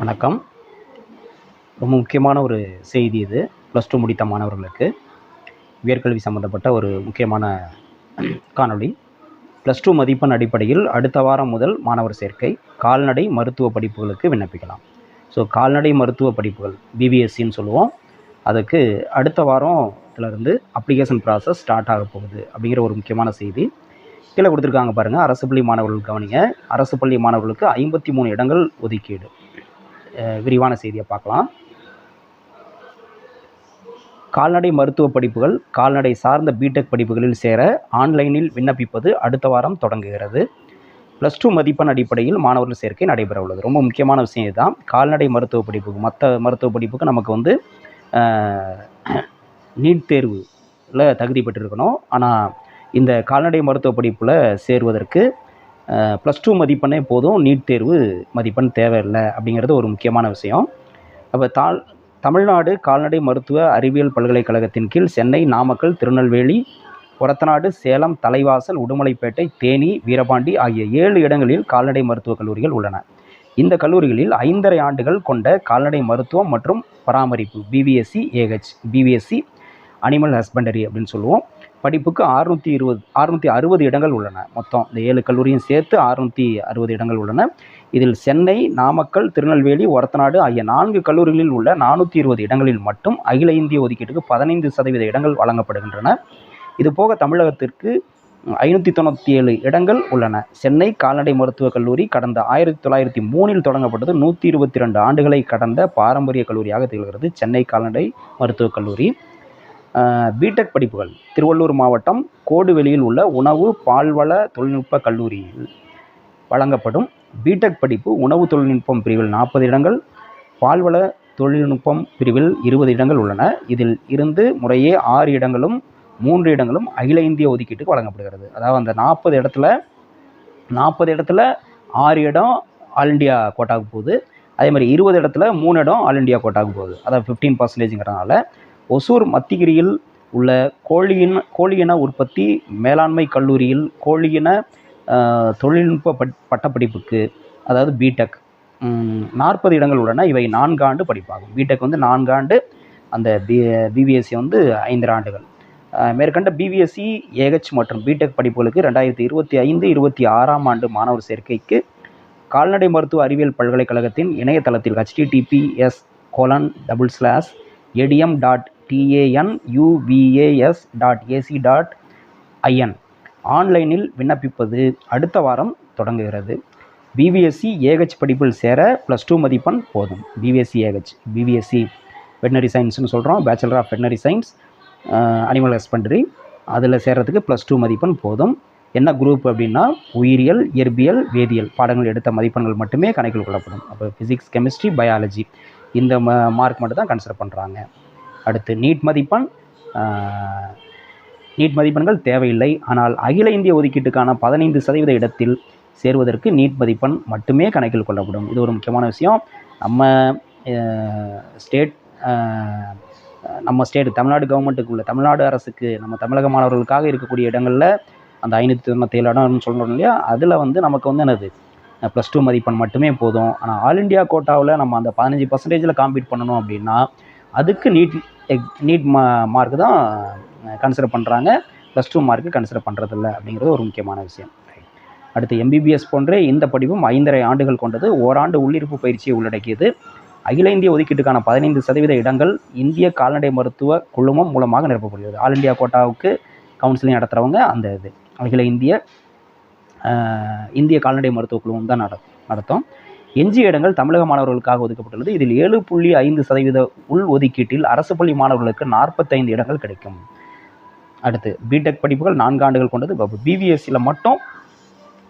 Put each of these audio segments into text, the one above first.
வணக்கம். ரொம்ப முக்கியமான ஒரு செய்தி இது. ப்ளஸ் டூ முடித்த மாணவர்களுக்கு. உயர்கல்வி சம்மந்தப்பட்ட ஒரு முக்கியமான காணொளி. ப்ளஸ் டூ மதிப்பெண் அடிப்படையில் அடுத்த வாரம் முதல் மாணவர் சேர்க்கை. கால்நடை மருத்துவ படிப்புகளுக்கு விண்ணப்பிக்கலாம். ஸோ கால்நடை மருத்துவ படிப்புகள் பிபிஎஸ்சின்னு சொல்லுவோம். அதுக்கு அடுத்த வாரத்துலேருந்து அப்ளிகேஷன் ப்ராசஸ் ஸ்டார்ட் ஆக போகுது அப்படிங்கிற ஒரு முக்கியமான செய்தி. கீழே கொடுத்துருக்காங்க பாருங்கள் அரசு பள்ளி மாணவர்கள் கவனிங்க. அரசு பள்ளி மாணவர்களுக்கு ஐம்பத்தி மூணு இடங்கள் ஒதுக்கீடு. விரிவான செய்தியை பார்க்கலாம். கால்நடை மருத்துவ படிப்புகள் கால்நடை சார்ந்த பிடெக் படிப்புகளில் சேர ஆன்லைனில் விண்ணப்பிப்பது அடுத்த வாரம் தொடங்குகிறது. ப்ளஸ் டூ மதிப்பெண் அடிப்படையில் மாணவர்கள் சேர்க்கை நடைபெற உள்ளது. ரொம்ப முக்கியமான விஷயம் இதுதான். கால்நடை மருத்துவ படிப்புக்கு மற்ற மருத்துவ படிப்புக்கு நமக்கு வந்து நீட் தேர்வில் தகுதி பெற்றிருக்கணும். ஆனால் இந்த கால்நடை மருத்துவ படிப்பில் சேருவதற்கு ப்ளஸ் டூ மதிப்பெண்ணே போதும். நீட் தேர்வு மதிப்பெண் தேவையில்லை அப்படிங்கிறது ஒரு முக்கியமான விஷயம். அப்போ தாழ் தமிழ்நாடு கால்நடை மருத்துவ அறிவியல் பல்கலைக்கழகத்தின் கீழ் சென்னை நாமக்கல் திருநெல்வேலி ஒரத்தநாடு சேலம் தலைவாசல் உடுமலைப்பேட்டை தேனி வீரபாண்டி ஆகிய ஏழு இடங்களில் கால்நடை மருத்துவக் கல்லூரிகள் உள்ளன. இந்த கல்லூரிகளில் ஐந்தரை ஆண்டுகள் கொண்ட கால்நடை மருத்துவம் மற்றும் பராமரிப்பு BVSc AH BVSc animal husbandry அப்படின்னு சொல்லுவோம். படிப்புக்கு அறுநூற்றி இருபது அறுநூற்றி அறுபது இடங்கள் உள்ளன. மொத்தம் இந்த ஏழு கல்லூரியும் சேர்த்து அறுநூற்றி அறுபது இடங்கள் உள்ளன. இதில் சென்னை நாமக்கல் திருநெல்வேலி ஒரத்தநாடு ஆகிய நான்கு கல்லூரிகளில் உள்ள நானூற்றி இருபது இடங்களில் மட்டும் அகில இந்திய ஒதுக்கீட்டுக்கு பதினைந்து சதவீத இடங்கள் வழங்கப்படுகின்றன. இதுபோக தமிழகத்திற்கு ஐநூற்றி தொண்ணூற்றி ஏழு இடங்கள் உள்ளன. சென்னை கால்நடை மருத்துவக் கல்லூரி கடந்த ஆயிரத்தி தொள்ளாயிரத்தி மூணில் தொடங்கப்பட்டது. நூற்றி இருபத்தி ரெண்டு ஆண்டுகளை கடந்த பாரம்பரிய கல்லூரியாக திகழ்கிறது. சென்னை கால்நடை மருத்துவக் கல்லூரி. பிடெக் படிப்புகள். திருவள்ளூர் மாவட்டம் கோடுவெளியில் உள்ள உணவு பால்வள தொழில்நுட்ப கல்லூரியில் வழங்கப்படும் பிடெக் படிப்பு உணவு தொழில்நுட்பம் பிரிவில் நாற்பது இடங்கள் பால்வள தொழில்நுட்பம் பிரிவில் இருபது இடங்கள் உள்ளன. இதில் இருந்து முறையே ஆறு இடங்களும் மூன்று இடங்களும் அகில இந்திய ஒதுக்கீட்டுக்கு வழங்கப்படுகிறது. அதாவது அந்த நாற்பது இடத்துல நாற்பது இடத்துல ஆறு இடம் ஆல் இண்டியா கோட்டாவுக்கு போகுது. அதே மாதிரி இருபது இடத்துல மூணு இடம் ஆல் இண்டியா கோட்டாவுக்கு போகுது. அதாவது ஃபிஃப்டீன் பர்சன்டேஜுங்கிறனால ஒசூர் மத்திகிரியில் உள்ள கோழியின் கோழியின உற்பத்தி மேலாண்மை கல்லூரியில் கோழியின தொழில்நுட்ப பட் பட்டப்படிப்புக்கு அதாவது பிடெக் நாற்பது இடங்கள் உள்ளன. இவை நான்காண்டு படிப்பாகும். பிடெக் வந்து நான்காண்டு அந்த பி பிபிஎஸ்சி வந்து ஐந்து ஆண்டுகள். மேற்கண்ட பிபிஎஸ்சி ஏஹெச் மற்றும் பிடெக் படிப்புகளுக்கு ரெண்டாயிரத்தி இருபத்தி ஐந்து இருபத்தி ஆறாம் ஆண்டு மாணவர் சேர்க்கைக்கு கால்நடை மருத்துவ அறிவியல் பல்கலைக்கழகத்தின் இணையதளத்தில் HTTPS colon double slash ADM dot TANUVAS dot AC dot IN ஆன்லைனில் விண்ணப்பிப்பது அடுத்த வாரம் தொடங்குகிறது. பிபிஎஸ்சி ஏஹெச் படிப்பில் சேர ப்ளஸ் டூ மதிப்பெண் போதும். பிபிஎஸ்சி ஏஹெச் பிபிஎஸ்சி வெட்டினரி சயின்ஸ்னு சொல்கிறோம் bachelor of veterinary science animal husbandry அதில் சேர்கிறதுக்கு ப்ளஸ் டூ மதிப்பெண் போதும். என்ன குரூப் அப்படின்னா உயிரியல் இயற்பியல் வேதியியல் பாடங்கள் எடுத்த மதிப்பெண்கள் மட்டுமே கணக்கில் கொள்ளப்படும். அப்போ ஃபிசிக்ஸ் கெமிஸ்ட்ரி பயாலஜி இந்த ம மார்க் மட்டும் தான் கன்சிடர் பண்ணுறாங்க அடுத்து நீட் மதிப்பெண் நீட் மதிப்பெண்கள் தேவையில்லை. ஆனால் அகில இந்திய ஒதுக்கீட்டுக்கான பதினைந்து சதவீத இடத்தில் சேருவதற்கு நீட் மதிப்பெண் மட்டுமே கணக்கில் கொள்ளப்படும். இது ஒரு முக்கியமான விஷயம். நம்ம ஸ்டேட் நம்ம ஸ்டேட் தமிழ்நாடு கவர்மெண்ட்டுக்கு உள்ள தமிழ்நாடு அரசுக்கு நம்ம தமிழக மாணவர்களுக்காக இருக்கக்கூடிய இடங்களில் அந்த ஐநூற்றி தொண்ணூற்றேழு இடம்னு சொல்கிறோம் இல்லையா? அதில் வந்து நமக்கு வந்து என்னது? ப்ளஸ் டூ மதிப்பெண் மட்டுமே போதும். ஆனால் ஆல் இண்டியா கோட்டாவில் நம்ம அந்த பதினஞ்சு பர்சன்டேஜில் காம்பீட் பண்ணணும் அப்படின்னா அதுக்கு நீட் நீட் மா மார்க் தான் கன்சிடர் பண்ணுறாங்க ப்ளஸ் டூ மார்க்கு கன்சிடர் பண்ணுறதில்ல அப்படிங்கிறது ஒரு முக்கியமான விஷயம். அடுத்து எம்பிபிஎஸ் போன்றே இந்த படிப்பும் ஐந்தரை ஆண்டுகள் கொண்டது. ஓராண்டு உள்ளிருப்பு பயிற்சியை உள்ளடக்கியது. அகில இந்திய ஒதுக்கீட்டுக்கான பதினைந்து சதவீத இடங்கள் இந்திய கால்நடை மருத்துவ குழுமம் மூலமாக நிரப்பப்படுகிறது. ஆல் இந்தியா கோட்டாவுக்கு கவுன்சிலிங் நடத்துகிறவங்க அந்த இது. அகில இந்திய இந்திய கால்நடை மருத்துவ குழுமம் தான் நட நடத்தும். எஞ்சிய இடங்கள் தமிழக மாணவர்களுக்காக ஒதுக்கப்பட்டுள்ளது. இதில் ஏழு புள்ளி ஐந்து சதவீத உள் ஒதுக்கீட்டில் அரசு பள்ளி மாணவர்களுக்கு நாற்பத்தைந்து இடங்கள் கிடைக்கும். அடுத்து பிடெக் படிப்புகள் நான்கு ஆண்டுகள் கொண்டது. பிபிஎஸ்சியில் மட்டும்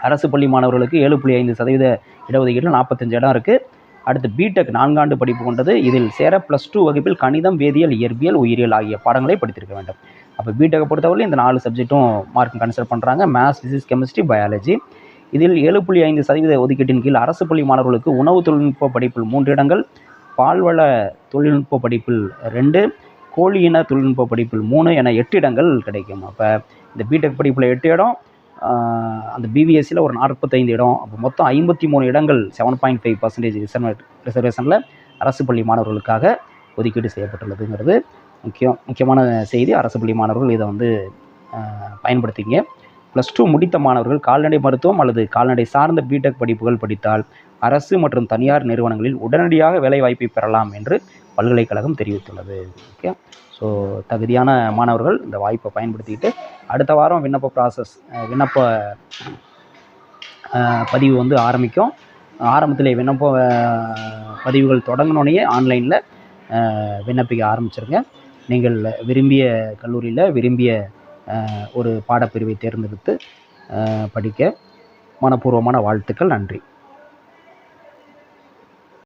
அரசு பள்ளி மாணவர்களுக்கு ஏழு புள்ளி ஐந்து சதவீத இடஒதுக்கீட்டில் நாற்பத்தஞ்சு இடம் இருக்குது அடுத்து பிடெக் நான்காண்டு படிப்பு கொண்டது. இதில் சேர ப்ளஸ் டூ வகுப்பில் கணிதம் வேதியியல் இயற்பியல் உயிரியல் ஆகிய பாடங்களை படித்திருக்க வேண்டும். அப்போ பிடெக்கை பொறுத்தவரை இந்த நாலு சப்ஜெக்ட்டும் மார்க் கன்சிடர் பண்ணுறாங்க மேத்ஸ் ஃபிசிக்ஸ் கெமிஸ்ட்ரி பயாலஜி இதில் ஏழு புள்ளி ஐந்து சதவீத ஒதுக்கீட்டின் கீழ் அரசு பள்ளி மாணவர்களுக்கு உணவு தொழில்நுட்ப படிப்பில் மூன்று இடங்கள் பால்வள தொழில்நுட்ப படிப்பில் ரெண்டு கோழி இன தொழில்நுட்ப படிப்பில் மூணு என எட்டு இடங்கள் கிடைக்கும். அப்போ இந்த பிடெக் படிப்பில் எட்டு இடம் அந்த பிபிஎஸ்சியில் ஒரு நாற்பத்தைந்து இடம். அப்போ மொத்தம் ஐம்பத்தி மூணு இடங்கள் seven point five percentage reserve ரிசர்வேஷனில் அரசு பள்ளி மாணவர்களுக்காக ஒதுக்கீடு செய்யப்பட்டுள்ளதுங்கிறது முக்கியம். முக்கியமான செய்தி அரசு பள்ளி மாணவர்கள் இதை வந்து பயன்படுத்திங்க ப்ளஸ் டூ முடித்த மாணவர்கள் கால்நடை மருத்துவம் அல்லது கால்நடை சார்ந்த பிடெக் படிப்புகள் படித்தால் அரசு மற்றும் தனியார் நிறுவனங்களில் உடனடியாக வேலைவாய்ப்பை பெறலாம் என்று பல்கலைக்கழகம் தெரிவித்துள்ளது. ஓகே ஸோ தகுதியான மாணவர்கள் இந்த வாய்ப்பை பயன்படுத்திக்கிட்டு அடுத்த வாரம் விண்ணப்ப ப்ராசஸ் விண்ணப்ப பதிவு வந்து ஆரம்பிக்கும். ஆரம்பத்திலே விண்ணப்ப பதிவுகள் தொடங்கினோடனே ஆன்லைனில் விண்ணப்பிக்க ஆரம்பிச்சிருங்க. நீங்கள் விரும்பிய கல்லூரியில் விரும்பிய ஒரு பாடப்பிரிவை தேர்ந்தெடுத்து படிக்க மனப்பூர்வமான வாழ்த்துக்கள் நன்றி.